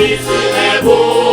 Isso é bom.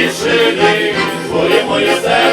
Вішини, своє моє серденько